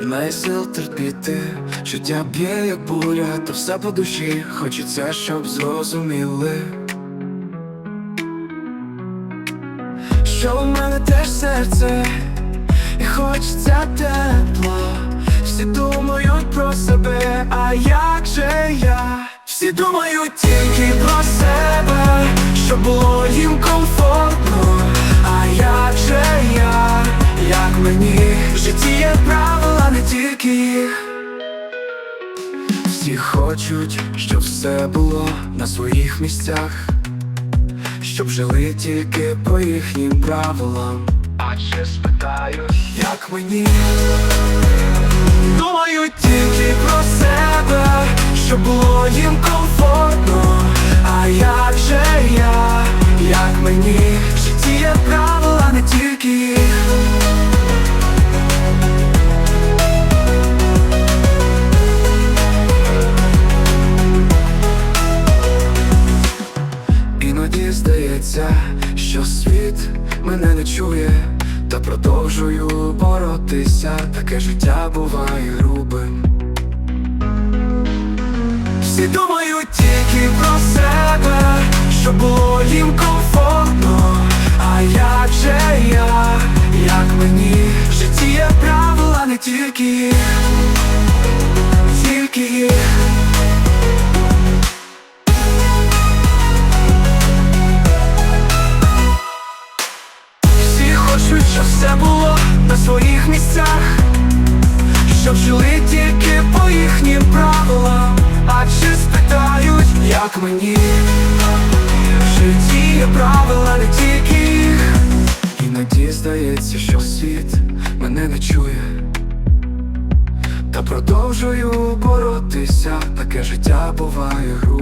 немає сил терпіти, життя б'є, як буря, то все по душі, хочеться, щоб зрозуміли. Що у мене теж серце, і хочеться тепло. Всі думають про себе, а як же я? Всі думають тільки про себе, щоб було їм комфортно. А як же я, як мені в житті є правила, їх. Всі хочуть, щоб все було на своїх місцях, щоб жили тільки по їхнім правилам. А чи спитають, як мені? Думають тільки про себе, щоб було їм комфортно. Здається, що світ мене не чує, та продовжую боротися, таке життя буває грубим. Всі думають тільки про себе, щоб було їм комфортно. А як же я, як мені в житті є правила, не тільки тільки їх. Щоб все було на своїх місцях, щоб жили тільки по їхнім правилам. А чи спитають, як мені в житті є правила, не тільки їх. Іноді здається, що світ мене не чує. Та продовжую боротися, таке життя буває гру.